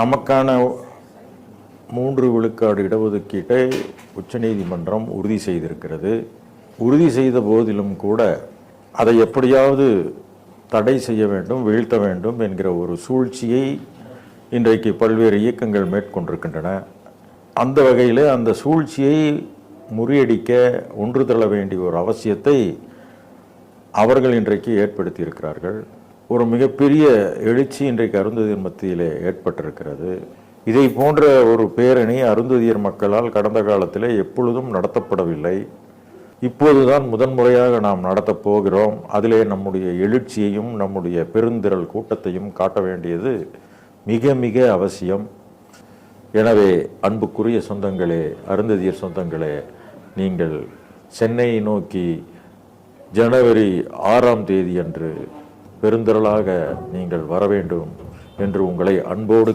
நமக்கான மூன்று விழுக்காடு இடஒதுக்கீட்டை உச்சநீதிமன்றம் உறுதி செய்திருக்கிறது. உறுதி செய்த போதிலும் கூட அதை எப்படியாவது தடை செய்ய வேண்டும் வீழ்த்த வேண்டும் என்கிற ஒரு சூழ்ச்சியை இன்றைக்கு பல்வேறு இயக்கங்கள் மேற்கொண்டிருக்கின்றன. அந்த வகையில் அந்த சூழ்ச்சியை முறியடிக்க ஒன்று தள்ள வேண்டிய ஒரு அவசியத்தை அவர்கள் இன்றைக்கு ஏற்படுத்தியிருக்கிறார்கள். ஒரு மிகப்பெரிய எழுச்சி இன்றைக்கு அருந்ததியர் மத்தியிலே ஏற்பட்டிருக்கிறது. இதை போன்ற ஒரு பேரணி அருந்ததியர் மக்களால் கடந்த காலத்தில் எப்பொழுதும் நடத்தப்படவில்லை. இப்போதுதான் முதன்முறையாக நாம் நடத்தப் போகிறோம். அதிலே நம்முடைய எழுச்சியையும் நம்முடைய பெருந்திரள் கூட்டத்தையும் காட்ட வேண்டியது மிக மிக அவசியம். எனவே அன்புக்குரிய சொந்தங்களே அருந்ததியர் சொந்தங்களே நீங்கள் சென்னையை நோக்கி ஜனவரி ஆறாம் தேதி அன்று பெருந்திரளாக நீங்கள் வர வேண்டும் என்று உங்களை அன்போடு